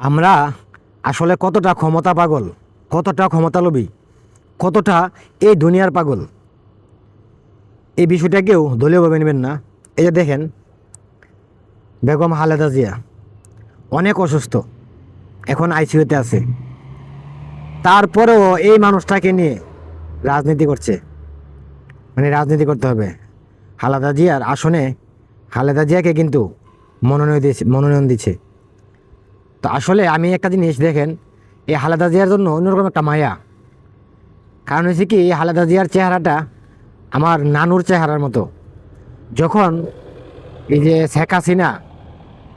আমরা আসলে কতটা ক্ষমতা পাগল, কতটা ক্ষমতা লোভী কতটা এই দুনিয়ার পাগল? এই বিষয়টা কেউ দলীয়ভাবে নেবেন না। এই যে দেখেন, বেগম হালেদা জিয়া অনেক অসুস্থ, এখন আইসিইউতে আছে। তারপরেও এই মানুষটাকে নিয়ে রাজনীতি করছে। মানে রাজনীতি করতে হবে। হালাদা জিয়ার আসনে হালেদা জিয়াকে কিন্তু মনোনয়ন দিয়েছে মনোনয়ন দিচ্ছে তো আসলে আমি একটা জিনিস দেখেন, এই হালাদা জিয়ার জন্য অন্যরকম একটা মায়া। কারণ হচ্ছে কি, এই হালাদা জিয়ার চেহারাটা আমার নানুর চেহারার মতো। যখন এই যে শেখ হাসিনা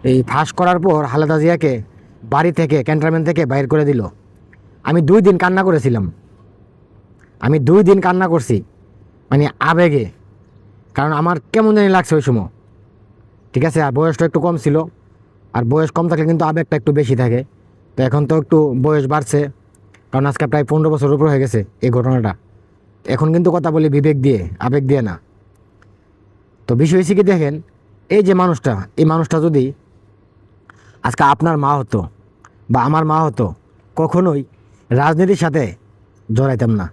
এই ফাঁস করার পর হালাদা জিয়াকে বাড়ি থেকে, ক্যান্টনমেন্ট থেকে বাইর করে দিল, আমি দুই দিন কান্না করেছিলাম। আমি দুই দিন কান্না করছি মানে আবেগে। কারণ আমার কেমন জানি লাগছে ওই সময়। ঠিক আছে, আর বয়সটা একটু কম ছিল। আর বয়স কম থাকলে কিন্তু আবেগটা একটু বেশি থাকে। তো এখন তো একটু বয়স বাড়ছে, কারণ আজকে প্রায় পনেরো বছর উপর হয়ে গেছে এই ঘটনাটা। এখন কিন্তু কথা বলি বিবেক দিয়ে, আবেগ দিয়ে না। তো বিষয় হচ্ছে কি দেখেন, এই যে মানুষটা, এই মানুষটা যদি আজকে আপনার মা হতো বা আমার মা হতো, কখনোই রাজনীতির সাথে জড়াইতাম না।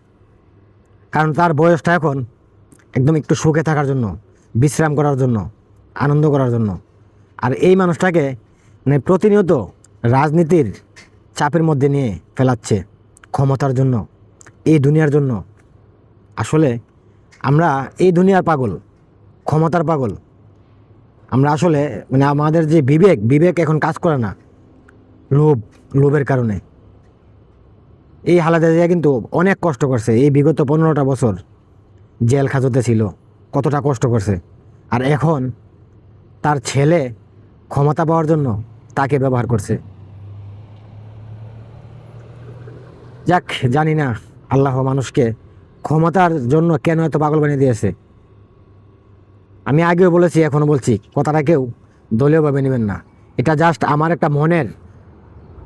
কারণ তার বয়সটা এখন একদম একটু সুখে থাকার জন্য, বিশ্রাম করার জন্য, আনন্দ করার জন্য। আর এই মানুষটাকে মানে প্রতিনিয়ত রাজনীতির চাপের মধ্যে নিয়ে ফেলাচ্ছে ক্ষমতার জন্য, এই দুনিয়ার জন্য। আসলে আমরা এই দুনিয়ার পাগল, ক্ষমতার পাগল। আমরা আসলে মানে আমাদের যে বিবেক বিবেক এখন কাজ করে না লোভ, লোভের কারণে। এই হালাদা জিয়া কিন্তু অনেক কষ্ট করছে। এই বিগত পনেরোটা বছর জেল খাজতে ছিল, কতটা কষ্ট করছে। আর এখন তার ছেলে ক্ষমতা পাওয়ার জন্য তাকে ব্যবহার করছে। যাক, জানি না আল্লাহ মানুষকে ক্ষমতার জন্য কেন এত পাগল বানিয়ে দিয়েছে। আমি আগেও বলেছি, এখনও বলছি, কথাটা কেউ দলীয়ভাবে নেবেন না। এটা জাস্ট আমার একটা মনের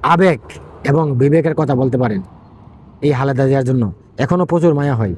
আবেগ এবং বিবেকের কথা বলতে পারেন এই হালাদা দেওয়ার জন্য। এখনও প্রচুর মায়া হয়।